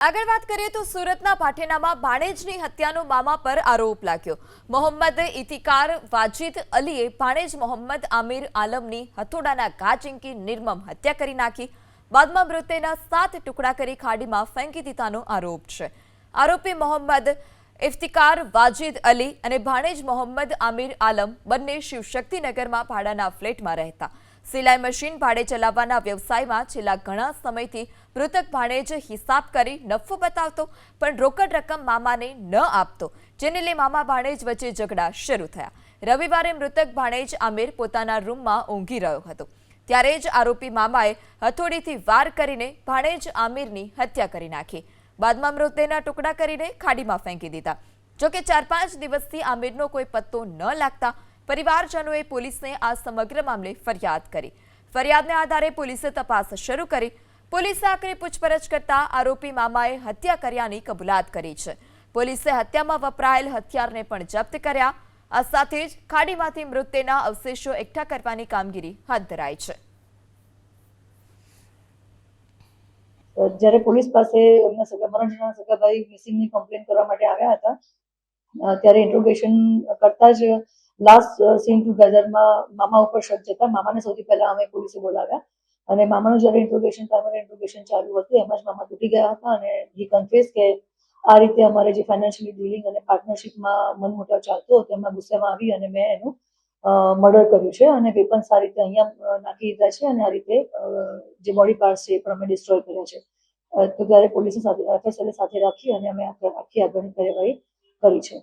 આગળ વાત કરીએ તો સુરતના પાઠેનામાં ભાણેજની હત્યાનો મામા પર આરોપ લાગ્યો. મોહમ્મદ ઇતિકાર વાજિદ અલીએ ભાણેજ મોહમ્મદ આમિર આલમની હથોડાના ઘા ચીંકી નિર્મમ હત્યા કરી નાખી. બાદમાં મૃતદેહના સાત ટુકડા કરી ખાડીમાં ફેંકી દીધાનો આરોપ છે. આરોપી મોહમ્મદ ઇફ્તિકાર, વાજિદ અલી અને ભાણેજ મોહમ્મદ આમિર આલમ બંને શિવશક્તિનગરમાં ભાડાના ફ્લેટમાં રહેતા. સિલાઈ મશીન ભાડે ચલાવવાના વ્યવસાયમાં છેલ્લા ઘણા સમયથી મૃતક ભાણેજ હિસાબ કરી નફો બતાવતો, પણ રોકડ રકમ મામાને ન આપતો. જેને લઈ મામા ભાણેજ વચ્ચે ઝઘડા શરૂ થયા. રવિવારે મૃતક ભાણેજ આમિર પોતાના રૂમમાં ઊંઘી રહ્યો હતો. ત્યારે જ આરોપી મામાએ હથોડીથી વાર કરીને ભાણેજ આમિરની હત્યા કરી નાખી. બાદમાં મૃતદેહના ટુકડા કરીને ખાડીમાં ફેંકી દીધા. જોકે ચાર પાંચ દિવસથી આમિરનો કોઈ પત્તો ન લાગતા પરિવારજનોએ પોલીસને આ સમગ્ર મામલે ફરિયાદ કરી. ફરિયાદને આધારે પોલીસે તપાસ શરૂ કરી. પોલીસે આખરે પૂછપરછ કરતા આરોપી મામાએ હત્યા કર્યાની કબૂલાત કરી છે. પોલીસે હત્યામાં વપરાયેલ હથિયારને પણ જપ્ત કર્યા. આ સાથે જ ખાડીમાંથી મૃતદેહના અવશેષો એકઠા કરવાની કામગીરી હાથ ધરાઈ છે. જ્યારે પોલીસ પાસે એમના સગા સગાભાઈ મિસિંગની કમ્પ્લેન કરવા માટે આવ્યા હતા ત્યારે ઇન્ટ્રોગેશન કરતા જ લાસ્ટ સીન ટુગેધરમાં મામા ઉપર શક જતા. મામાને સૌથી પહેલા અમે પોલીસે બોલાવ્યા. અને મામાનું જ્યારે ઇન્ટ્રોગેશન પ્રાઇમરી ઇન્ટ્રોગેશન ચાલુ હતું, એમાં જ મામા તૂટી ગયા હતા અને હી કન્ફેસ કે આ રીતે અમારે જે ફાઇનાન્શિયલી ડીલિંગ અને પાર્ટનરશિપમાં મનમોટાવ ચાલતો હતો એમાં ગુસ્સામાં આવી અને મેં એનું મર્ડર કર્યું છે. અને વેપન્સ આ રીતે અહીંયા નાખી દીધા છે અને આ રીતે જે બોડી પાર્ટ્સ છે એ પણ અમે ડિસ્ટ્રોય કર્યા છે. તો ત્યારે પોલીસની સાથે એફએસએલ સાથે રાખી અને અમે આખી આગળની કાર્યવાહી કરી છે.